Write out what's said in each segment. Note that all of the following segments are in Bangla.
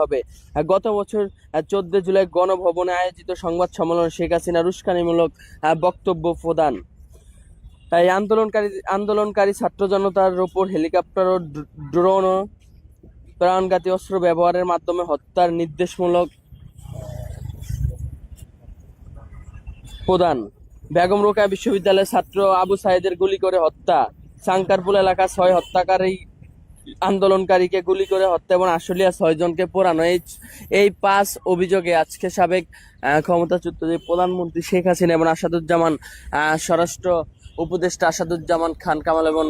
হবে। গত বছর চোদ্দ জুলাই গণভবনে আয়োজিত সংবাদ সম্মেলনে শেখ হাসিনা উস্কানিমূলক বক্তব্য প্রদান। এই আন্দোলনকারী আন্দোলনকারী ছাত্র জনতার উপর হেলিকপ্টার ও ড্রোন ও প্রাণঘাতী অস্ত্র ব্যবহারের মাধ্যমে হত্যার নির্দেশমূলক প্রদান। বেগম রোকেয়া বিশ্ববিদ্যালয়ের ছাত্র আবু সাইদের গুলি করে হত্যা। সাংকারপুল এলাকা ছয় হত্যাকারী আন্দোলনকারীকে গুলি করে হত্যা এবং আশুলিয়া ছয় জনকে পোড়ানো। এই এই পাঁচ অভিযোগে আজকে সাবেক ক্ষমতাচ্যুত যে প্রধানমন্ত্রী শেখ হাসিনা এবং আসাদুজ্জামান স্বরাষ্ট্র উপদেষ্টা আসাদুজ্জামান খান কামাল এবং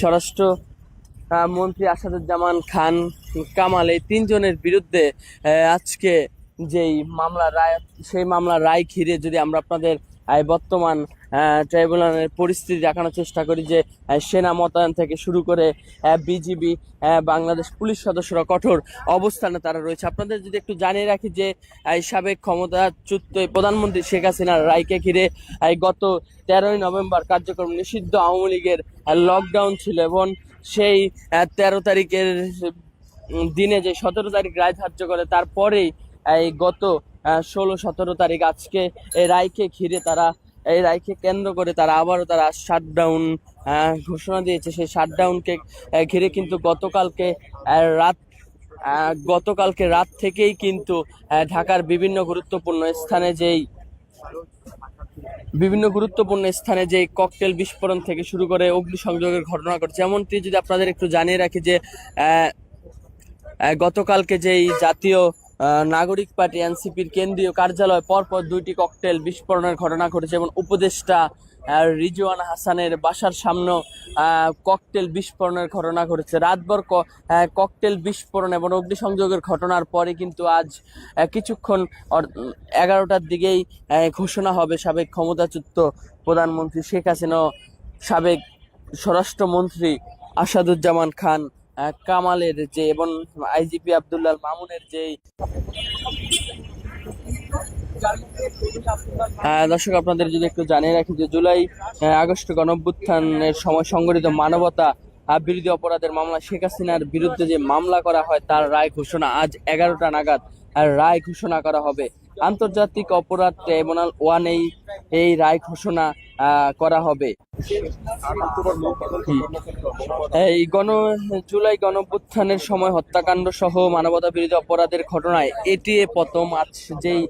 স্বরাষ্ট্র মন্ত্রী আসাদুজ্জামান খান কামাল এই তিনজনের বিরুদ্ধে আজকে যেই মামলা রায়, সেই মামলা রায় ঘিরে যদি আমরা আপনাদের বর্তমান ট্রাইব্যুনালের পরিস্থিতি দেখানোর চেষ্টা করি যে সেনা মোতায়েন থেকে শুরু করে বিজিবি বাংলাদেশ পুলিশ সদস্যরা কঠোর অবস্থানে তারা রয়েছে। আপনাদের যদি একটু জানিয়ে রাখি যে সাবেক ক্ষমতাচ্যুত প্রধানমন্ত্রী শেখ হাসিনার রায়কে ঘিরে গত তেরোই নভেম্বর কার্যক্রম নিষিদ্ধ আওয়ামী লীগের লকডাউন ছিল এবং সেই তেরো তারিখের দিনে যে সতেরো তারিখ রায় ধার্য করে, তারপরেই এই গত ষোলো, সতেরো তারিখ আজকে এই রায়কে ঘিরে তারা, এই রায়কে কেন্দ্র করে তারা আবারও তারা শাটডাউন ঘোষণা দিয়েছে। সেই শাটডাউনকে ঘিরে কিন্তু গতকালকে রাত গতকালকে রাত থেকেই কিন্তু ঢাকার বিভিন্ন গুরুত্বপূর্ণ স্থানে যেই, বিভিন্ন গুরুত্বপূর্ণ স্থানে যে ককটেল বিস্ফোরণ থেকে শুরু করে অগ্নিসংযোগের ঘটনা ঘটছে এমনটি যদি আপনাদের একটু জানিয়ে রাখি যে গতকালকে যেই জাতীয় নাগরিক পার্টি এনসিপির কেন্দ্রীয় কার্যালয় পরপর দুইটি ককটেল বিস্ফোরণের ঘটনা ঘটেছে এবং উপদেষ্টা রিজওয়ান হাসানের বাসার সামনে ককটেল বিস্ফোরণের ঘটনা ঘটেছে। রাতভর ককটেল বিস্ফোরণ এবং অগ্নিসংযোগের ঘটনার পরে কিন্তু আজ কিছুক্ষণ এগারোটার দিকেই ঘোষণা হবে সাবেক ক্ষমতাচ্যুত প্রধানমন্ত্রী শেখ হাসিনা সাবেক স্বরাষ্ট্রমন্ত্রী আসাদুজ্জামান খান। কামালের যে এবং আইজিপি আব্দুল্লাহ মামুনের যে দর্শক, আপনাদের যদি একটু জানিয়ে রাখি যে জুলাই আগস্ট গণঅভ্যুত্থানের সময় সংগঠিত মানবতা বিরোধী অপরাধের মামলা শেখ হাসিনার বিরুদ্ধে যে মামলা করা হয়, তার রায় ঘোষণা আজ এগারোটা নাগাদ রায় ঘোষণা করা হবে। আন্তর্জাতিক অপরাধ ট্রাইব্যুনাল ওয়ান এই রায় ঘোষণা করা হবে। এই গণ, জুলাই গণঅভ্যুত্থানের সময় হত্যাকাণ্ড সহ মানবতা বিরোধী অপরাধের ঘটনায় এটিএ প্রথম আজ যেই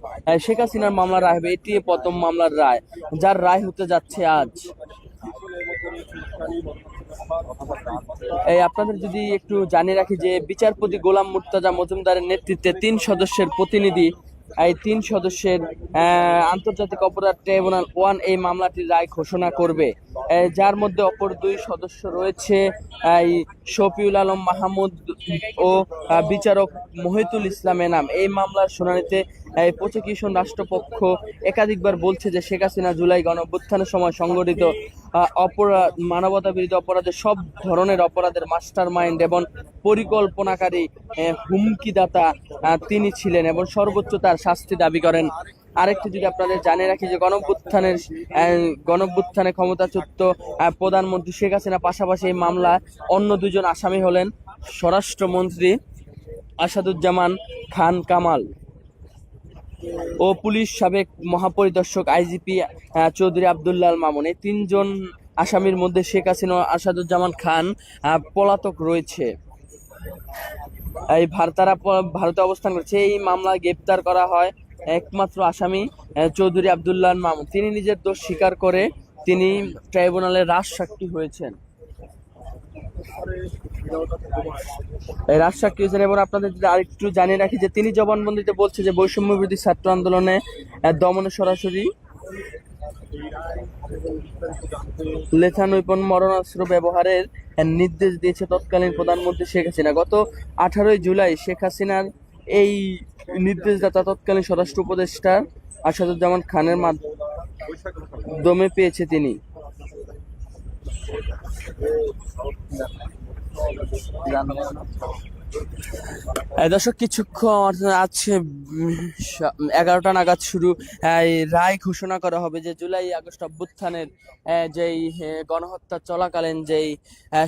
শেখ হাসিনার মামলার রায় হবে, এটিএ প্রথম মামলার রায়, যার রায় হতে যাচ্ছে আজ। এই আপনাদের যদি একটু জানিয়ে রাখি যে বিচারপতি গোলাম মুর্তাজা মজুমদারের নেতৃত্বে তিন সদস্যের প্রতিনিধি এই তিন সদস্যের আন্তর্জাতিক অপরাধ ট্রাইব্যুনাল ওয়ান এই মামলাটির রায় ঘোষণা করবে। যার মধ্যে অপর দুই সদস্য রয়েছে, এই শফিউল আলম মাহমুদ ও বিচারক মহিতুল ইসলামের নাম। এই মামলার শুনানিতে প্রসিকিউশন রাষ্ট্রপক্ষ একাধিকবার বলছে যে শেখ হাসিনা জুলাই গণ অভ্যুত্থানের সময় সংগঠিত অপরাধ মানবতা বিরোধী অপরাধের সব ধরনের অপরাধের মাস্টার মাইন্ড এবং পরিকল্পনাকারী হুমকিদাতা তিনি ছিলেন এবং সর্বোচ্চ তার শাস্তি দাবি করেন। আরেকটি যদি আপনাদের জানিয়ে রাখি যে গণভ্যুত্থানের গণভ্যুত্থানে ক্ষমতাচ্যুত প্রধানমন্ত্রী শেখ হাসিনা পাশাপাশি এই মামলা অন্য দুজন আসামি হলেন স্বরাষ্ট্রমন্ত্রী আসাদুজ্জামান খান কামাল। ও পুলিশ সাবেক মহাপরিদর্শক আইজিপি চৌধুরী আবদুল্লাহ আল মামুন। এই তিনজন আসামির মধ্যে শেখ হাসিনা আসাদুজ্জামান খান পলাতক রয়েছে। এই তারা ভারতে অবস্থান করছে। এই মামলা গ্রেপ্তার করা হয় একমাত্র আসামি চৌধুরী আবদুল্লাহ মামুন। তিনি নিজের দোষ স্বীকার করে তিনি ট্রাইব্যুনালে রাজ সাক্ষী হয়েছেন। এই রাজ সাক্ষী হয়েছেন এবং আপনাদের যদি আরেকটু জানিয়ে রাখি যে তিনি জবানবন্দিতে বলছে যে বৈষম্য বিরোধী ছাত্র আন্দোলনে দমনে সরাসরি লেথা নৈপন মরণাস্ত্র ব্যবহারের নির্দেশ দিয়েছে তৎকালীন প্রধানমন্ত্রী শেখ হাসিনা। গত আঠারোই জুলাই শেখ হাসিনার এই নির্দেশদাতা তৎকালীন স্বরাষ্ট্র উপদেষ্টা আসাদুজ্জামান খানের মাধ্যমে পেয়েছে তিনি। দর্শক, কিছুক্ষণ আছে এগারোটা নাগাদ শুরু রায় ঘোষণা করা হবে যে জুলাই আগস্ট অভ্যুত্থানের যেই গণহত্যা চলাকালীন যেই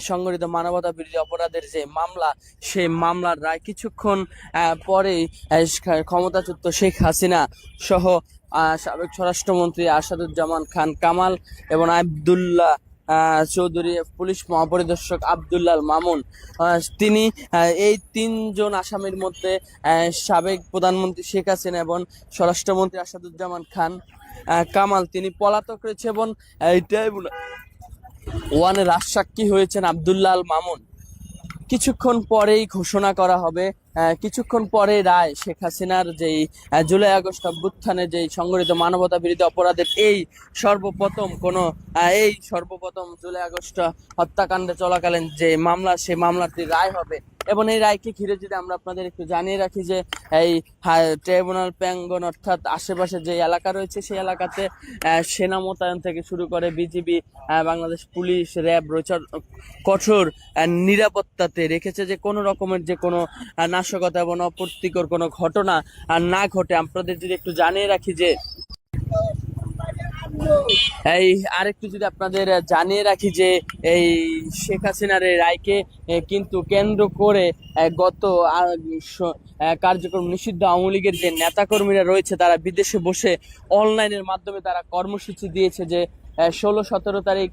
সংগঠিত মানবতা বিরোধী অপরাধের যে মামলা, সেই মামলার রায় কিছুক্ষণ পরেই ক্ষমতাচ্যুত শেখ হাসিনা সহ সাবেক স্বরাষ্ট্রমন্ত্রী আসাদুজ্জামান খান কামাল এবং আবদুল্লাহ চৌধুরী, পুলিশ মহাপরিদর্শক আবদুল্লাল মামুন তিনি এই তিনজন আসামির মধ্যে সাবেক প্রধানমন্ত্রী শেখ হাসিনা এবং স্বরাষ্ট্রমন্ত্রী আসাদুজ্জামান খান কামাল, তিনি পলাতক রয়েছে এবং এইটাই ওয়ানে রাজসাক্ষী হয়েছেন আবদুল্লাহ মামুন। কিছুক্ষণ পরেই ঘোষণা করা হবে কিছুক্ষণ পরে রায় শেখ হাসিনার যেই জুলাই আগস্ট অভ্যুত্থানে যেই সংগঠিত মানবতা বিরোধী অপরাধের এই সর্বপ্রথম কোন এই সর্বপ্রথম জুলাই আগস্ট হত্যাকাণ্ডে চলাকালীন যে মামলা, সেই মামলাটি রায় হবে। এবং এই রায়কে ঘিরে যদি আমরা আপনাদের একটু জানিয়ে রাখি যে এই ট্রাইব্যুনাল প্রাঙ্গন অর্থাৎ আশেপাশে যে এলাকা রয়েছে, সেই এলাকাতে সেনা মোতায়েন থেকে শুরু করে বিজিবি বাংলাদেশ পুলিশ, র্যাব রয়েছে। কঠোর নিরাপত্তাতে রেখেছে যে কোনো রকমের যে কোনো নাশকতা এবং অপ্রীতিকর কোনো ঘটনা না ঘটে। আপনাদের যদি একটু জানিয়ে রাখি যে এই, আরেকটু যদি আপনাদের জানিয়ে রাখি যে এই শেখ হাসিনার রায়কে কিন্তু কেন্দ্র করে গত কার্যক্রম নিষিদ্ধ আওয়ামী লীগের যে নেতাকর্মীরা রয়েছে, তারা বিদেশে বসে অনলাইনের মাধ্যমে তারা কর্মসূচি দিয়েছে যে ষোলো, সতেরো তারিখ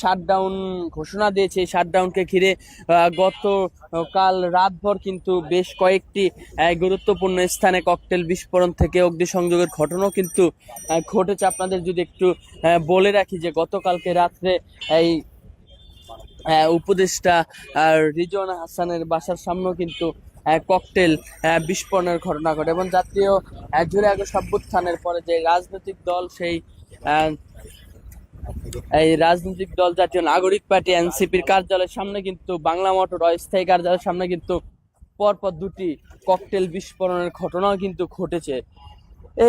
শাটডাউন ঘোষণা দিয়েছে। এই শাটডাউনকে ঘিরে গতকাল রাতভর কিন্তু বেশ কয়েকটি গুরুত্বপূর্ণ স্থানে ককটেল বিস্ফোরণ থেকে অগ্নিসংযোগের ঘটনাও কিন্তু ঘটেছে। আপনাদের যদি একটু বলে রাখি যে গতকালকে রাত্রে এই উপদেষ্টা রিজওয়ানা হাসানের বাসার সামনেও কিন্তু ককটেল বিস্ফোরণের ঘটনা ঘটে। এবং জাতীয় জুড়ে জুলাই আগস্ট অভ্যুত্থানের পরে যে রাজনৈতিক দল সেই এই রাজনৈতিক দল জাতীয় নাগরিক পার্টি এনসিপির কার্যালয়ের সামনে কিন্তু বাংলা মোটর অস্থায়ী কার্যালয়ের সামনে কিন্তু পরপর দুটি ককটেল বিস্ফোরণের ঘটনাও কিন্তু ঘটেছে।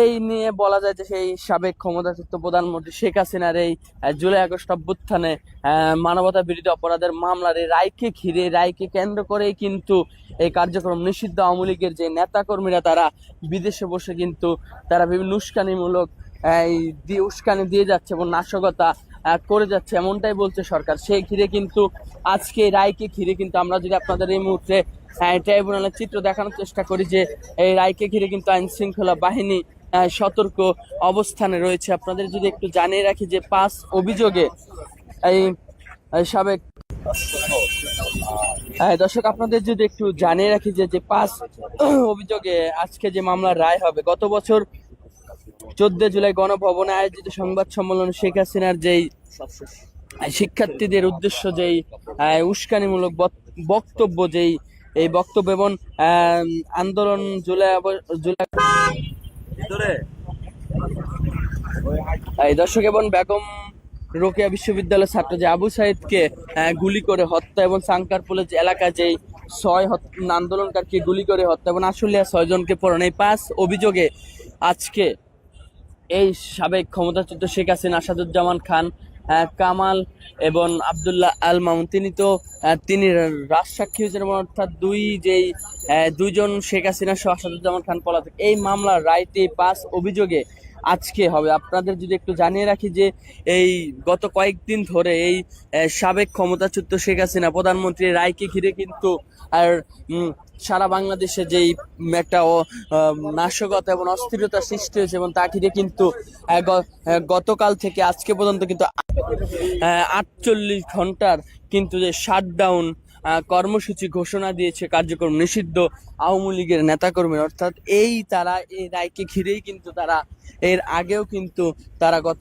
এই নিয়ে বলা যায় যে সেই সাবেক ক্ষমতাচ্যুত প্রধানমন্ত্রী শেখ হাসিনার এই জুলাই আগস্ট অভ্যুত্থানে মানবতা বিরোধী অপরাধের মামলার এই রায়কে ঘিরে, রায়কে কেন্দ্র করেই কিন্তু এই কার্যক্রম নিষিদ্ধ আওয়ামী লীগের যে নেতাকর্মীরা তারা বিদেশে বসে কিন্তু তারা বিভিন্ন উস্কানিমূলক দিয়ে উস্কানি দিয়ে যাচ্ছে এবং নাশকতা করে যাচ্ছে, এমনটাই বলছে সরকার। সেই ঘিরে কিন্তু আজকে রায়কে ঘিরে কিন্তু আমরা যদি আপনাদের এই মুহূর্তে ট্রাইব্যুনালের চিত্র দেখানোর চেষ্টা করি যে, এই রায়কে ঘিরে কিন্তু আইন শৃঙ্খলা বাহিনী সতর্ক অবস্থানে রয়েছে। আপনাদের যদি একটু জানিয়ে রাখি যে পাঁচ অভিযোগে এই সাবেক দর্শক, আপনাদের যদি একটু জানিয়ে রাখি যে যে পাঁচ অভিযোগে আজকে যে মামলার রায় হবে, গত বছর চোদ্দ জুলাই গণভবনে আয়োজিত সংবাদ সম্মেলন শেখ হাসিনার যেই শিক্ষার্থীদের উদ্দেশ্য যেই উস্কানিমূলক বক- বক্তব্য যেই এই বক্তব্য এবং আন্দোলন জুলাই জুলাই এই দর্শক এবং বেগম রোকেয়া বিশ্ববিদ্যালয়ের ছাত্র যে আবু সাইদকে গুলি করে হত্যা এবং সাংকারপুলের যে এলাকায় যেই ছয় হত- আন্দোলনকারীকে গুলি করে হত্যা এবং আশুলিয়া ছয় জনকে পড়ানো এই পাঁচ অভিযোগে আজকে এই সাবেক ক্ষমতাচ্যুত শেখ হাসিনা, আসাদুজ্জামান খান কামাল এবং আবদুল্লাহ আল মামুন, তিনি তো তিনি রাজসাক্ষী হয়েছেন অর্থাৎ দুই যেই দুইজন শেখ হাসিনা সহ আসাদুজ্জামান খান পলাতক। এই মামলার রায়টি পাঁচ অভিযোগে আজকে হবে। আপনাদের যদি একটু জানিয়ে রাখি যে এই গত কয়েকদিন ধরে এই সাবেক ক্ষমতাচ্যুত শেখ হাসিনা প্রধানমন্ত্রীর রায়কে ঘিরে কিন্তু আর সারা বাংলাদেশে যেই একটা নাশকতা এবং অস্থিরতা সৃষ্টি হয়েছে এবং তা ঘিরে কিন্তু গতকাল থেকে আজকে পর্যন্ত কিন্তু আটচল্লিশ ঘণ্টার কিন্তু যে শাটডাউন কর্মসূচি ঘোষণা দিয়েছে কার্যক্রম নিষিদ্ধ আওয়ামী লীগের নেতাকর্মী অর্থাৎ এই তারা, এই রায়কে ঘিরেই কিন্তু তারা, এর আগেও কিন্তু তারা গত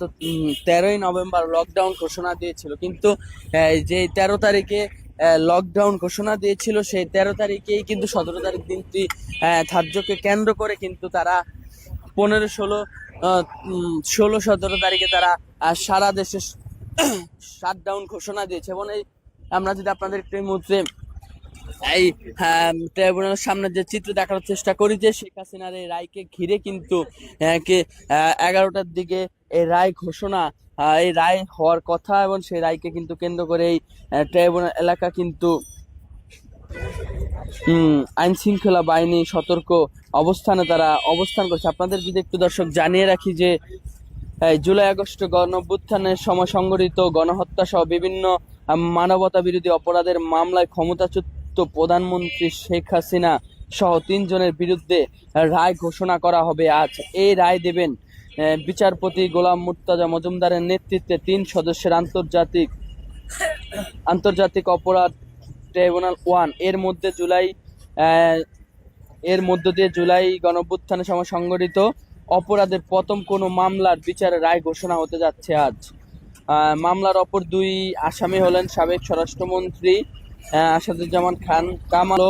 তেরোই নভেম্বর লকডাউন ঘোষণা দিয়েছিল। কিন্তু যে তেরো তারিখে লকডাউন ঘোষণা দিয়েছিল সেই তেরো তারিখেই, কিন্তু সতেরো তারিখ দিনটি ধার্যকে কেন্দ্র করে কিন্তু তারা পনেরো, ষোলো ষোলো, সতেরো তারিখে তারা সারা দেশে শাটডাউন ঘোষণা দিয়েছে। এবং এই, আমরা যদি আপনাদের একটু মুহূর্তে এই ট্রাইব্যুনালের সামনে যে চিত্র দেখার চেষ্টা করি যে শেখ হাসিনার এই রায়কে ঘিরে কিন্তু এগারোটার দিকে এই রায় ঘোষণা এই রায় হওয়ার কথা এবং সেই রায়কে কিন্তু কেন্দ্র করে এই ট্রাইব্যুনাল এলাকা কিন্তু আইন শৃঙ্খলা বাহিনী সতর্ক অবস্থানে তারা অবস্থান করছে। আপনাদের যদি একটু দর্শক জানিয়ে রাখি যে জুলাই আগস্ট গণ অভ্যুত্থানের সময় সংগঠিত গণহত্যা সহ বিভিন্ন মানবতা বিরোধী অপরাধের মামলায় ক্ষমতাচ্যুত প্রধানমন্ত্রী শেখ হাসিনা সহ তিনজনের বিরুদ্ধে রায় ঘোষণা করা হবে। আজ এই রায় দেবেন বিচারপতি গোলাম মুর্তাজা মজুমদারের নেতৃত্বে তিন সদস্যের আন্তর্জাতিক আন্তর্জাতিক অপরাধ ট্রাইব্যুনাল ওয়ান। এর মধ্যে জুলাই এর মধ্য দিয়ে জুলাই গণভ্যুত্থানের সময় সংগঠিত অপরাধের প্রথম কোনো মামলার বিচারের রায় ঘোষণা হতে যাচ্ছে আজ। মামলার অপর দুই আসামি হলেন সাবেক স্বরাষ্ট্রমন্ত্রী আসাদুজ্জামান খান কামাল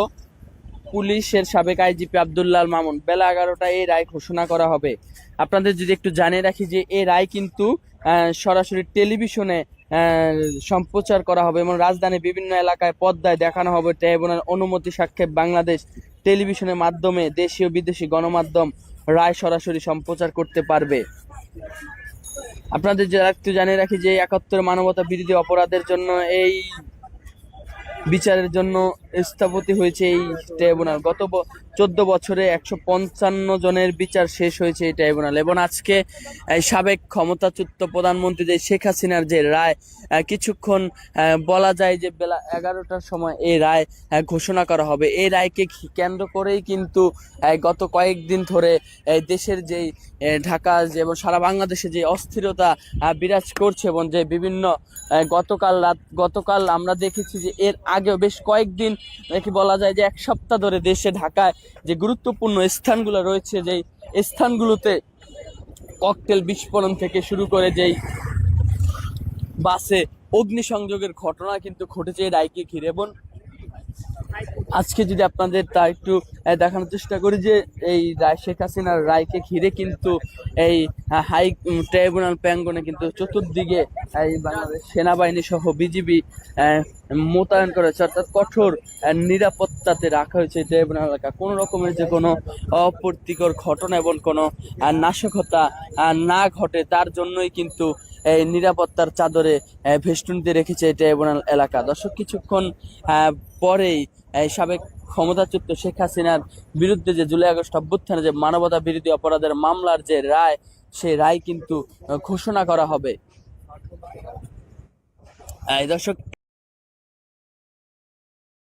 পুলিশের সাবেক আইজিপি আবদুল্লাহ মামুন, বেলা এগারোটায় এই রায় ঘোষণা করা হবে। আপনাদের যদি একটু জানিয়ে রাখি যে এই রায় কিন্তু সরাসরি টেলিভিশনে সম্প্রচার করা হবে এবং রাজধানীর বিভিন্ন এলাকায় পদ্মায় দেখানো হবে। ট্রাইব্যুনাল অনুমতি সাক্ষেপ বাংলাদেশ টেলিভিশনের মাধ্যমে দেশীয় বিদেশি গণমাধ্যম রায় সরাসরি সম্প্রচার করতে পারবে। আপনাদের যারা একটু জানিয়ে রাখি যে একাত্তর মানবতা বিরোধী অপরাধের জন্য, এই বিচারের জন্য স্থাপতি হয়েছে এই ট্রাইব্যুনাল। গত চোদ্দ বছরে একশো পঞ্চান্ন জনের বিচার শেষ হয়েছে এই ট্রাইব্যুনাল এবং আজকে সাবেক ক্ষমতাচ্যুত প্রধানমন্ত্রী যে শেখ হাসিনার যে রায় কিছুক্ষণ বলা যায় যে বেলা এগারোটার সময় এই রায় ঘোষণা করা হবে। এই রায়কে কেন্দ্র করেই কিন্তু গত কয়েকদিন ধরে দেশের যেই ঢাকা যে এবং সারা বাংলাদেশে যে অস্থিরতা বিরাজ করছে এবং যে বিভিন্ন গতকাল রাত, গতকাল আমরা দেখেছি যে এর আগেও বেশ কয়েকদিন নাকি বলা যায় যে এক সপ্তাহ ধরে দেশে, ঢাকায় যে গুরুত্বপূর্ণ স্থানগুলো রয়েছে, যেই স্থানগুলোতে ককটেল বিস্ফোরণ থেকে শুরু করে যেই বাসে অগ্নিসংযোগের ঘটনা কিন্তু ঘটেছে রায়কে ঘিরে। এবং আজকে যদি আপনাদের তা একটু দেখানোর চেষ্টা করি যে এই রায় শেখ হাসিনার রায়কে ঘিরে কিন্তু এই হাই ট্রাইব্যুনাল প্যাঙ্গনে কিন্তু চতুর্দিকে এই বাংলাদেশ সেনাবাহিনী সহ বিজিবি মোতায়েন করেছে। অর্থাৎ কঠোর নিরাপত্তাতে রাখা হয়েছে ট্রাইব্যুনাল এলাকা। কোনো রকমের যে কোনো অপ্রীতিকর ঘটনা এবং কোনো নাশকতা না ঘটে, তার জন্যই কিন্তু এই নিরাপত্তার চাদরে দিয়ে রেখেছে ট্রাইব্যুনাল এলাকা। দর্শক, কিছুক্ষণ পরেই সাবেক ক্ষমতাচ্যুত শেখ হাসিনার বিরুদ্ধে যে জুলাই আগস্ট অভ্যুত্থানে যে মানবতা বিরোধী অপরাধের মামলার যে রায়, সেই রায় কিন্তু ঘোষণা করা হবে। দর্শক